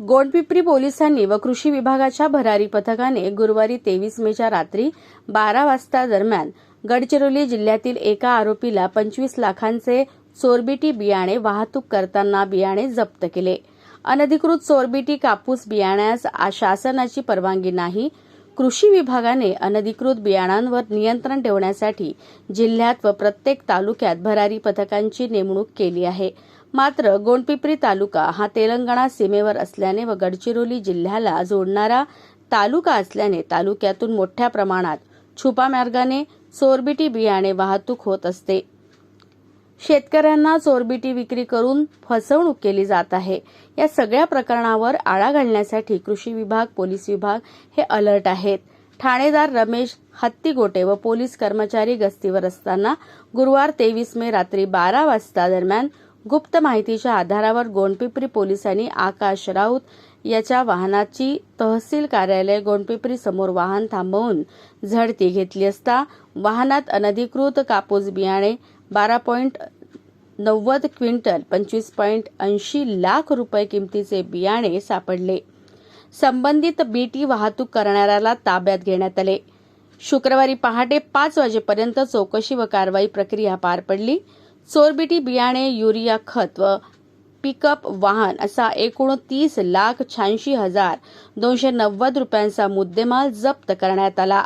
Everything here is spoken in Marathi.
गोंडपिंपरी पोलिसांनी व कृषी विभागाच्या भरारी पथकाने गुरुवारी तेवीस मेच्या रात्री बारा वाजता दरम्यान गडचिरोली जिल्ह्यातील एका आरोपीला पंचवीस लाखांचे चोरबिटी बियाणे वाहतूक करताना बियाणे जप्त केले. अनधिकृत चोरबिटी कापूस बियाण्यास शासनाची परवानगी नाही कृषी विभागाने अनधिकृत बियाणांवर नियंत्रण ठेवण्यासाठी जिल्ह्यात व प्रत्येक तालुक्यात भरारी पथकांची नेमणूक केली आहे. मात्र गोंडपिपरी तालुका हा तेलंगणा सीमेवर असल्याने व गडचिरोली जिल्ह्याला जोडणारा तालुका असल्याने तालुक्यातून मोठ्या प्रमाणात छुपा मार्गाने सोरबिटी बियाणे वाहतूक होत असते. शेतकऱ्यांना चोरबिटी विक्री करून फसवणूक केली जात आहे. या सगळ्या प्रकरणावर आळा घालण्यासाठी कृषी विभाग पोलीस विभाग हे अलर्ट आहेत. ठाणेदार रमेश हत्तीगोटे व पोलीस कर्मचारी गस्तीवर असताना गुरुवार तेवीस मे रात्री बारा वाजता दरम्यान गुप्त माहितीच्या आधारावर गोंडपिपरी पोलिसांनी आकाश राऊत याच्या वाहनाची तहसील कार्यालय गोंडपिपरी समोर वाहन थांबवून झडती घेतली असता वाहनात अनधिकृत कापूस बियाणे बारा पॉईंट नव्वद क्विंटल पंचवीस पॉईंट ऐंशी लाख रुपये किमतीचे बियाणे सापडले. संबंधित बीटी वाहतूक करणाऱ्याला ताब्यात घेण्यात आले. शुक्रवारी पहाटे पाच वाजेपर्यंत चौकशी व कारवाई प्रक्रिया पार पडली. चोरबिटी बियाणे युरिया खत व पिकअप वाहन असा एकूण तीस लाख शहाऐंशी हजार दोनशे नव्वद रुपयांचा मुद्देमाल जप्त करण्यात आला.